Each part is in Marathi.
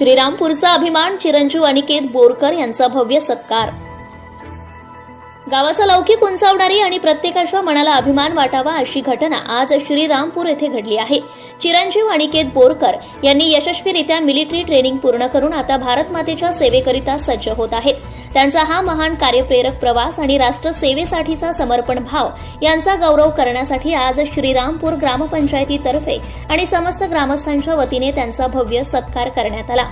श्रीरामपूरचा अभिमान चिरंजीव अनिकेत बोरकर यांचा भव्य सत्कार. गावाचा लौकिक उंचावणारी आणि प्रत्येकाच्या मनाला अभिमान वाटावा अशी घटना आज श्रीरामपूर येथे घडली आहे. चिरंजीव अनिकेत बोरकर यांनी यशस्वीरित्या मिलिटरी ट्रेनिंग पूर्ण करून आता भारत मातेच्या सेवेकरिता सज्ज होत आहेत. त्यांचा हा महान कार्यप्रेरक प्रवास आणि राष्ट्र सेवेसाठीचा समर्पण भाव यांचा गौरव करण्यासाठी आज श्रीरामपूर ग्रामपंचायतीतर्फे आणि समस्त ग्रामस्थांच्या वतीने त्यांचा भव्य सत्कार करण्यात आला.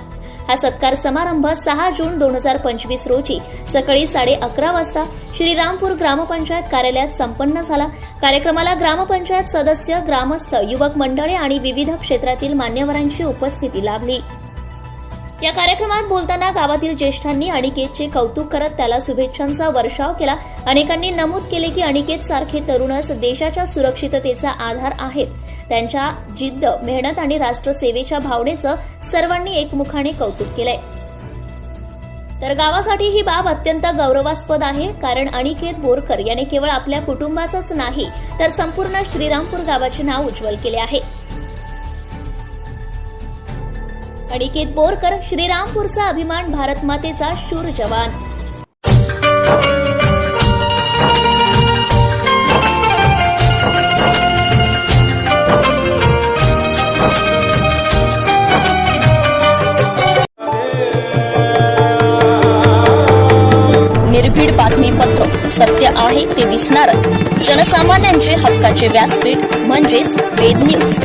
हा सत्कार समारंभ सहा जून दोन हजार पंचवीस रोजी सकाळी साडे अकरा वाजता श्रीरामपूर ग्रामपंचायत कार्यालयात संपन्न झाला. कार्यक्रमाला ग्रामपंचायत सदस्य ग्रामस्थ युवक मंडळे आणि विविध क्षेत्रातील मान्यवरांची उपस्थिती लाभली. या कार्यक्रमात बोलताना गावातील ज्येष्ठांनी अनिकेतचे कौतुक करत त्याला शुभेच्छांचा वर्षाव केला. अनेकांनी नमूद केले की अनिकेत सारखे तरुणच देशाच्या सुरक्षिततेचा आधार आहेत. त्यांच्या जिद्द मेहनत आणि राष्ट्रसेवेच्या भावनेचं सर्वांनी एकमुखाने कौतुक केलंय. तर गावासाठी ही बाब अत्यंत गौरवास्पद आहे कारण अनिकेत बोरकर याने केवळ आपल्या कुटुंबाचंच नाही तर संपूर्ण श्रीरामपूर गावाचे नाव उज्ज्वल केले आहे. अनिकेत बोरकर श्रीरामपूरचा अभिमान भारत मातेचा शूर जवान. निर्भीड बातमीपत्र सत्य आहे ते दिसणारच. जनसामान्यांचे हक्काचे व्यासपीठ म्हणजेच वेद न्यूज